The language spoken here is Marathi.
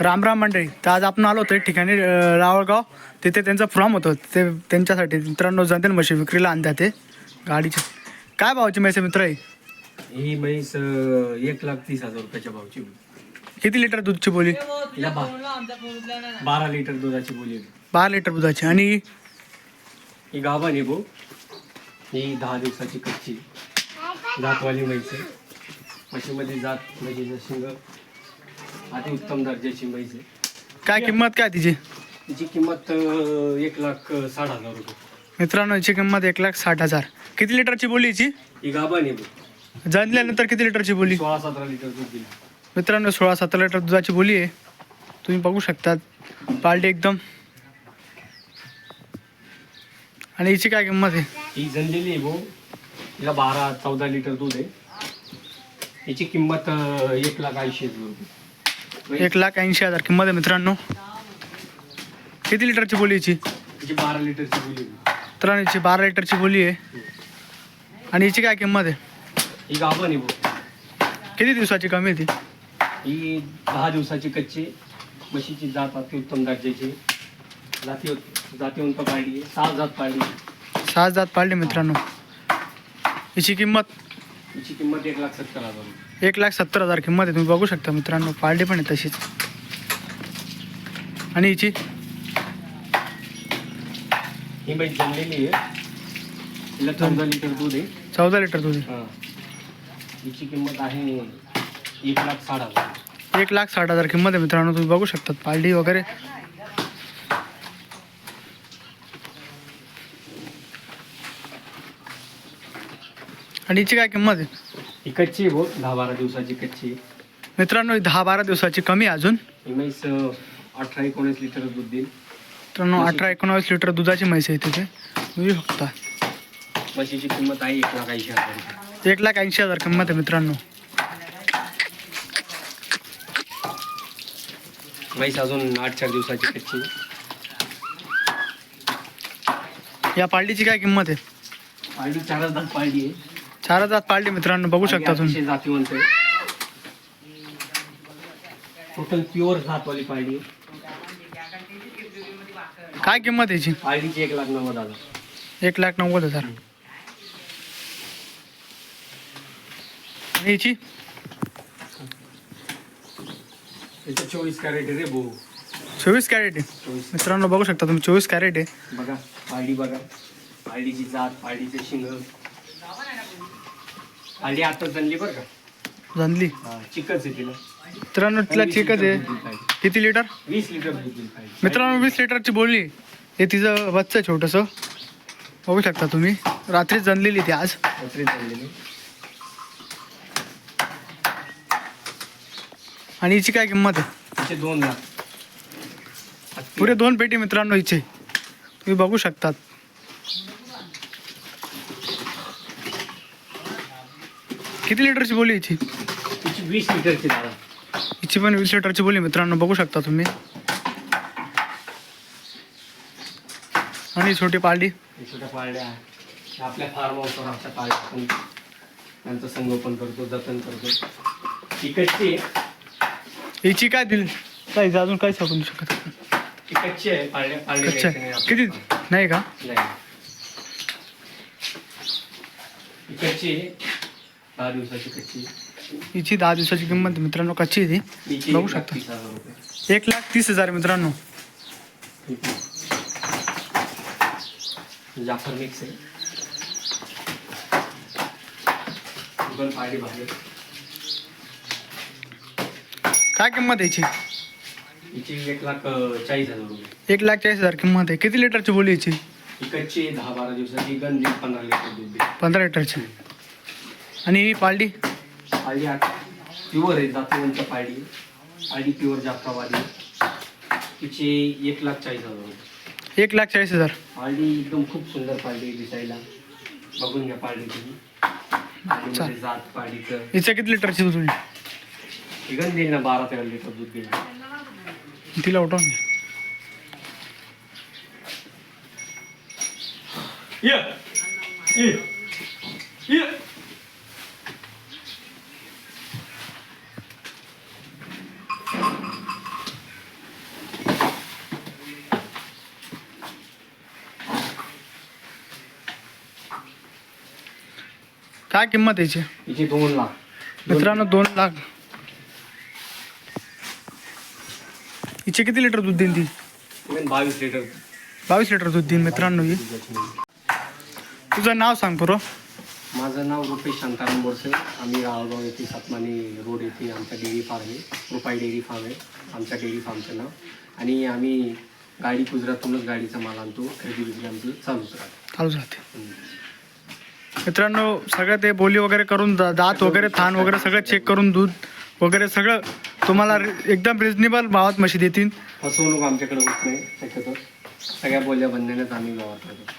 राम राम मंडळी. तर आज आपण आलो होतो एक ठिकाणी रावळगाव. तिथे त्यांचं फॉर्म होतं. ते त्यांच्यासाठी मित्रांनो जनतेन म्हशी विक्रीला आणतात ते. गाडीचे. काय भावाची म्हैस आहे मित्र आहे ही म्हैस एक लाख तीस हजार रुपयाच्या भावची. किती लिटर दूधची बोली? बा- बारा लिटर दुधाची बोली आहे. बारा लिटर दुधाची. आणि ही? गाभा भाऊ. ही दहा दिवसाची कच्ची. जातवाली म्हैस आहे. म्हशीमध्ये जात म्हशीचं शिंग अति उत्तम दर्जाची म्हैस आहे काय किंमत काय तिची? तिची किंमत अं, एक लाख अं, साठ हजार रुपये. मित्रांनो याची किंमत एक लाख साठ हजार. किती लिटरची बोली हिची? ही गाभा भाऊ जणल्यानंतर किती लिटरची बोली? सोळा सतरा लिटर दूध दिलं. मित्रांनो सोळा सतरा लिटर दुधाची बोली आहे. तुम्ही बघू शकतात. पार्टी एकदम. आणि हिची काय किंमत आहे? ही जनलेली आहे भाऊ. हिला बारा चौदा लिटर दूध आहे. याची किंमत अं, एक लाख ऐंशी हजार रुपये. एक लाख ऐंशी हजार किंमत आहे मित्रांनो. किती लिटरची बोली तिची बारा लिटरची बोली. मित्रांनो हिची बारा लिटरची बोली आहे. आणि हिची काय किंमत आहे? ही गाभण आहे भाऊ किती दिवसाची कमी आहे ती? ही दहा दिवसाची कच्ची म्हशीची जात अतिउत्तम दर्जाची जाती जातीवंत पाळली सहा जात पाळली. सहा जात पाळली मित्रांनो. हिची किंमत? किंमत एक लाख सत्तर हजार रुपये एक लाख सत्तर हजार किंमत आहे तुम्ही बघू शकता मित्रांनो पाळली पण आहे तशीच. आणि हिची? ही म्हैस जमलेली आहे. चौदा लिटर दूध आहे. चौदा लिटर दूध आहे. हां. हिची किंमत आहे एक लाख साठ हजार. एक लाख साठ हजार किंमत आहे मित्रांनो तुम्ही बघू शकतात पालडी वगैरे आणि हिची काय किंमत आहे? ही कच्ची आहे भाऊ दहा बारा दिवसाची कच्ची आहे. मित्रांनो ही दहा बारा दिवसाची कमी आहे अजून. ही म्हैस अं, अठरा एकोणीस लिटर दूध देईल. मित्रांनो अठरा एकोणावीस लिटर दुधाची म्हैस आहे तिथे तुम्ही शकता. म्हशीची किंमत आहे एक लाख ऐंशी हजार रुपये. एक लाख ऐंशी हजार किंमत आहे मित्रांनो. म्हैस अजून आठ चार दिवसाची कच्ची आहे. या पालडीची काय किंमत आहे? पाळली चारच दात पाळली आहे. चार हजार पालडी मित्रांनो बघू शकता तुम्ही. जातीवंत टोटल प्युअर जातवाली पाळली. काय किंमत याची? पाळलीची एक लाख नव्वद हजार. एक लाख नव्वद हजार. आणि याची? त्याचं चोवीस कॅरेट रे भाऊ. चोवीस कॅरेट आहे. चोवीस. मित्रांनो बघू शकता तुम्ही चोवीस कॅरेट आहे. बघा पाळली बघा. पाळलीची जात पाळलीचे शिंग. पाळली आता जनली बरं का? जनली हा, चिकच आहे तिला. मित्रांनो तिला वीस चिकच लिटर आहे दूध दिलं पाहिजे. किती लिटर? वीस लिटर दूध दिलं पाहिजे. मित्रांनो वीस लिटरची बोलली हे तिचं बच्चं आहे छोटंसं. बघू शकता तुम्ही. रात्रीच जनलेली ती आज. आणि हिची काय किंमत आहे? तिचे दोन लाख. पुरे दोन पेटी मित्रांनो हिचे. तुम्ही बघू शकतात. किती लिटरची बोली हिची तिची वीस लिटरची दादा. हिची पण वीस लिटरची बोली मित्रांनो बघू शकता तुम्ही. आणि छोटी हे छोट्या पाळल्या. आपल्या फार्म हाऊसवर आमच्या पाळल्या आपण त्यांचं संगोपन करतो जतन करतो. आहे. हिची काय दिली काय अजून काय सांगू नाही शकत कच्ची आहे. पाळल्या पाळल्या अच्छा घ्यायच्या नाही किती. नाही का? नाही. आहे. दहा दिवसाची कच्ची. हिची दहा दिवसाची किंमत मित्रांनो कच्ची आहे तिची बघू शकता. ती एक लाख तीस हजार मित्रांनो. जाफर मिक्स आहे. काय किंमत हिची? एक लाख चाळीस हजार रुपये. एक लाख चाळीस हजार किंमत आहे. किती लिटरची बोली ही कच्ची दहा बारा दिवसाची. गंज पंधरा लिटर पंधरा लिटरची. आणि ही पालडी आठ. प्युअर आहे जातीवंत पाळली पाळली प्युअर जाफरावाली तिचे एक लाख चाळीस हजार रुपये. एक लाख चाळीस हजार. पाळली एकदम खूप सुंदर पाळली दिसायला. बघून घ्या पाळली तुम्ही. जात पाळलीचं हिचं किती लिटरची दूध ही गंज देईल ना बारा तेरा लिटर दूध देईल. तिला उठवून घे. काय किंमत याची? हिचे दोन लाख. मित्रांनो दोन लाख. हिचे किती लिटर दूध देईन ती? बावीस लिटर. बावीस लिटर दूध देईन मित्रांनो ही. तुझं नाव सांग पुरं. माझं नाव रुपेश शांताराम बोरसे. आम्ही रावगाव येथे सातमानी रोड येथे आमचा डेअरी फार्म आहे. रुपाई डेअरी फार्म आहे. आमच्या डेअरी फार्मचं नाव. आणि आम्ही गाडी गुजरातूनच गाडीचा माल आणतो. खरेदी विक्री आमचं चालूच राहतं. चालू राहते. मित्रांनो सगळं ते बोली वगैरे करून दात वगैरे थान वगैरे सगळं चेक करून दूध वगैरे सगळं तुम्हाला एकदम रिजनेबल भावात म्हशी देतील. फसवणूक आमच्याकडे होत नाही त्याच्यातच सगळ्या बोल्या बंधण्यात आम्ही गावात करतो.